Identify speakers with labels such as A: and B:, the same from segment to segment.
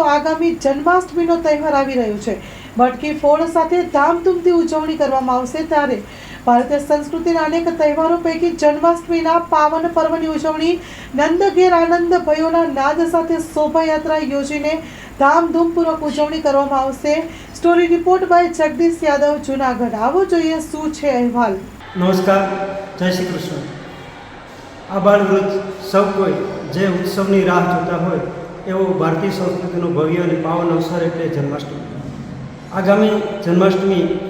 A: તો આગામી જન્માષ્ટમીનો તહેવાર આવી રહ્યો છે. મટકી ફોડ સાથે ધામધૂમથી ઉજવણી કરવામાં આવશે ત્યારે ભારતીય સંસ્કૃતિના અનેક તહેવારો પૈકી જન્માષ્ટમીના પાવન પર્વની ઉજવણી નંદઘેર આનંદ ભયોના નાદ સાથે શોભાયાત્રા યોજીને ધામધૂમપૂર્વક ઉજવણી કરવામાં આવશે. Story report by Jagdish Yadav, Junagadh. આવો જોઈએ શું છે અહેવાલ.
B: નમસ્કાર. જય શ્રી કૃષ્ણ. આ બાળ વૃદ્ધ સૌ કોઈ જે ઉત્સવની રાહ જોતા હોય એવો ભારતીય સંસ્કૃતિનો ભવ્ય અને પાવન અવસર એટલે જન્માષ્ટમી. આગામી જન્માષ્ટમી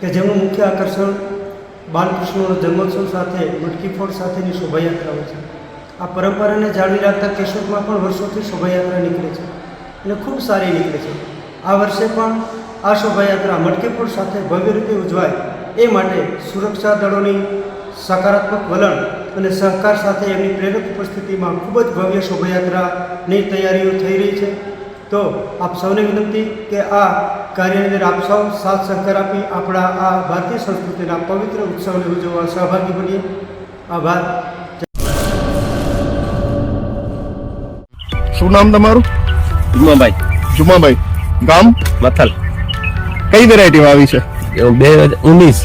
B: કે જેમનું મુખ્ય આકર્ષણ બાલકૃષ્ણનો જન્મોત્સવ સાથે, મટકી ફોડ સાથેની શોભાયાત્રા હોય છે. આ પરંપરાને જાળવી રાખતા કેશોદમાં પણ વર્ષોથી શોભાયાત્રા નીકળે છે અને ખૂબ સારી નીકળે છે. આ વર્ષે પણ આ શોભાયાત્રા મટકી ફોડ સાથે ભવ્ય રીતે ઉજવાય એ માટે સુરક્ષા દળોની સકારાત્મક વલણ અને સહકાર સાથે એમની પ્રેરક ઉપસ્થિતિમાં ખૂબ જ ભવ્ય શોભાયાત્રાની તૈયારીઓ થઈ રહી છે. તો આપ સૌને વિનંતી કે આ કાર્યની અંદર આપ સૌ સાથ સહકાર આપી આપણા આ ભારતીય સંસ્કૃતિના પવિત્ર ઉત્સવને ઉજવવા સહભાગી બનીએ. આભાર.
C: શું નામ તમારું?
D: જુમાભાઈ.
C: જુમાભાઈ. ગામ?
D: મથલ.
C: કઈ વેરાયટી આવી છે?
D: બે હજાર ઉન્નીસ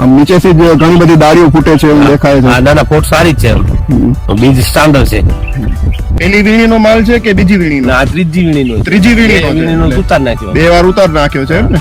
C: આમ નીચેથી જ ઘણી બધી ડાળીઓ ફૂટે છે એવું દેખાય
D: હા
C: છે.
D: ના ના પોટ સારી જ છે. બીજ સ્ટાન્ડર્ડ છે.
C: પેલી વીણીનો માલ છે કે બીજી વીણી
D: ના ત્રીજી વીણીનો
C: ત્રીજી
D: વીણીનો. ઉતાર નાખ્યો.
C: બે વાર ઉતાર નાખ્યો છે એમ ને?